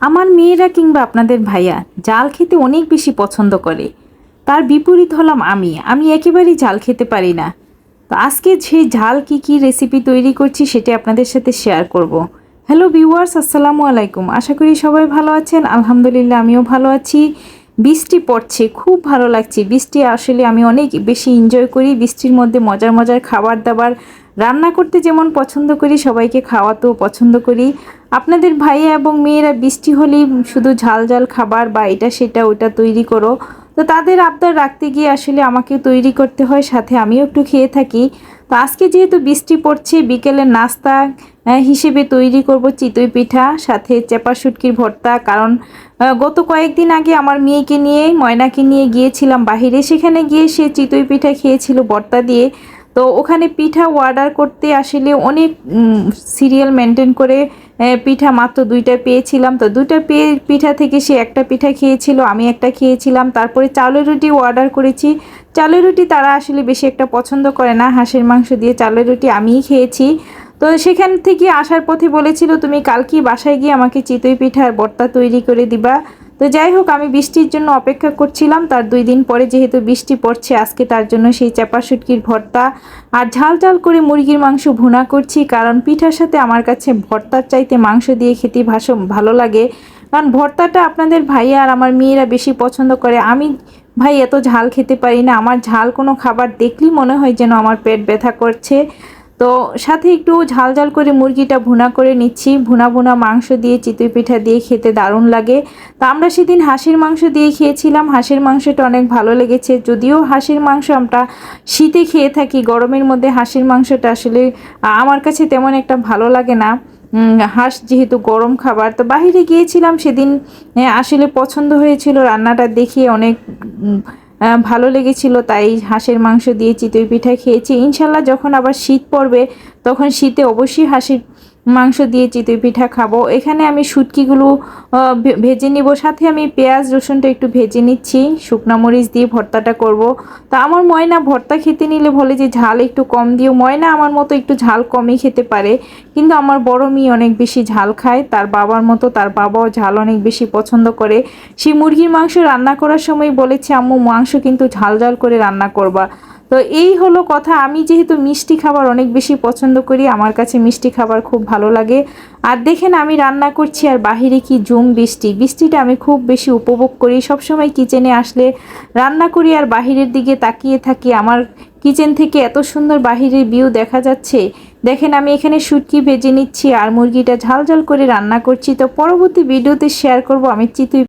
আমার মেয়েরা কিংবা আপনাদের ভাইয়া জাল খেতে অনেক বেশি পছন্দ করে। তার বিপরীত হলাম আমি। আমি একেবারেই জাল খেতে পারি না। তো আজকে সেই ঝাল কি কি রেসিপি তৈরি করছি সেটি আপনাদের সাথে শেয়ার করব। হ্যালো ভিউয়ার্স আসসালামু আলাইকুম। আশা করি সবাই ভালো আছেন। আলহামদুলিল্লাহ, আমিও ভালো আছি। বৃষ্টি পড়ছে, খুব ভালো লাগছে। বৃষ্টি আসলে আমি অনেক বেশি এনজয় করি। বৃষ্টির মধ্যে মজার মজার খাবার দাবার রান্না করতে যেমন পছন্দ করি, সবাইকে খাওয়াতেও পছন্দ করি। আপনাদের ভাইয়া এবং মেয়েরা বৃষ্টি হলেই শুধু ঝাল ঝাল খাবার বা এটা সেটা ওটা তৈরি করো। তো তাদের আবদার রাখতে গিয়ে আসলে আমাকে তৈরি করতে হয়, সাথে আমিও একটু খেয়ে থাকি। তো আজকে যেহেতু বৃষ্টি পড়ছে বিকেলের নাস্তা হিসেবে তৈরি করব চিতই পিঠা, সাথে চেপা শুটকির ভর্তা। কারণ গত কয়েকদিন আগে আমার মেয়েকে নিয়ে, ময়নাকে নিয়ে গিয়েছিলাম বাহিরে। সেখানে গিয়ে সে চিতই পিঠা খেয়েছিল ভর্তা দিয়ে। তো ওখানে পিঠা অর্ডার করতে আসলে অনেক সিরিয়াল মেনটেন করে পিঠা মাত্র দুইটা পেয়েছিলাম। তো দুইটা পেয়ে, পিঠা থেকে সে একটা পিঠা খেয়েছিল, আমি একটা খেয়েছিলাম। তারপরে চালের রুটি অর্ডার করেছি। চালের রুটি তারা আসলে বেশি একটা পছন্দ করে না। হাঁসের মাংস দিয়ে চালের রুটি আমিই খেয়েছি। তো সেখান থেকে আসার পথে বলেছিল, তুমি কালকে বাসায় গিয়ে আমাকে চিতই পিঠার বর্তা তৈরি করে দিবা। তো যাই হোক, আমি বৃষ্টির জন্য অপেক্ষা করছিলাম। তার দুই দিন পরে যেহেতু বৃষ্টি পড়ছে, আজকে তার জন্য সেই চাপা শুটকির ভর্তা আর ঝাল ঝাল করে মুরগির মাংস ভুনা করছি। কারণ পিঠার সাথে আমার কাছে ভর্তার চাইতে মাংস দিয়ে খেতে ভাস ভালো লাগে। কারণ ভর্তাটা আপনাদের ভাইয়া আর আমার মেয়েরা বেশি পছন্দ করে। আমি ভাই, এত ঝাল খেতে পারি না। আমার ঝাল কোনো খাবার দেখলেই মনে হয় যেন আমার পেট ব্যথা করছে। তো সাথে একটু ঝাল ঝাল করে মুরগিটা ভুনা করে নিচ্ছি। ভুনা ভুনা মাংস দিয়ে, চিতই পিঠা দিয়ে খেতে দারুণ লাগে। তো আমরা সেদিন হাঁসের মাংস দিয়ে খেয়েছিলাম। হাঁসের মাংসটা অনেক ভালো লেগেছে। যদিও হাঁসের মাংস আমরা শীতে খেয়ে থাকি, গরমের মধ্যে হাঁসের মাংসটা আসলে আমার কাছে তেমন একটা ভালো লাগে না। হাঁস যেহেতু গরম খাবার, তো বাহিরে গিয়েছিলাম সেদিন আসলে পছন্দ হয়েছিল রান্নাটা দেখে অনেক ভালো লেগেছিল, তাই হাঁসের মাংস দিয়ে চিতই পিঠা খেয়েছি। ইনশাল্লাহ যখন আবার শীত পড়বে, তখন শীতে অবশ্যই হাঁসের মাংস দিয়ে চিতই পিঠা খাব। এখানে আমি শুটকিগুলো ভেজে নিব। সাথে আমি পেঁয়াজ, রসুনটা একটু ভেজে নিচ্ছি। শুকনো মরিচ দিয়ে ভর্তাটা করব। তা আমার ময়না ভর্তা খেতে নিলে বলে যে, ঝাল একটু কম দিও। ময়না আমার মতো একটু ঝাল কমই খেতে পারে। কিন্তু আমার বড় মেয়ে অনেক বেশি ঝাল খায়। তার বাবার মতো তার বাবাও ঝাল অনেক বেশি পছন্দ করে। সেই মুরগির মাংস রান্না করার সময় বলেছে, আম্মু, মাংস কিন্তু ঝাল ঝাল করে রান্না করবা। তো এই হলো কথা। আমি যেহেতু মিষ্টি খাবার অনেক বেশি পছন্দ করি, আমার কাছে মিষ্টি খাবার খুব ভালো লাগে। আর দেখেন আমি রান্না করছি আর বাহিরে কি জুম বৃষ্টি। বৃষ্টিটা আমি খুব বেশি উপভোগ করি। সবসময় কিচেনে আসলে রান্না করি আর বাহিরের দিকে তাকিয়ে থাকি। আমার কিচেন থেকে এত সুন্দর বাহিরের ভিউ দেখা যাচ্ছে। দেখেন আমি এখানে শুটকি ভেজে নিচ্ছি আর মুরগিটা ঝাল ঝাল করে রান্না করছি। তো পরবর্তী ভিডিওতে শেয়ার করব। আমি চিতুই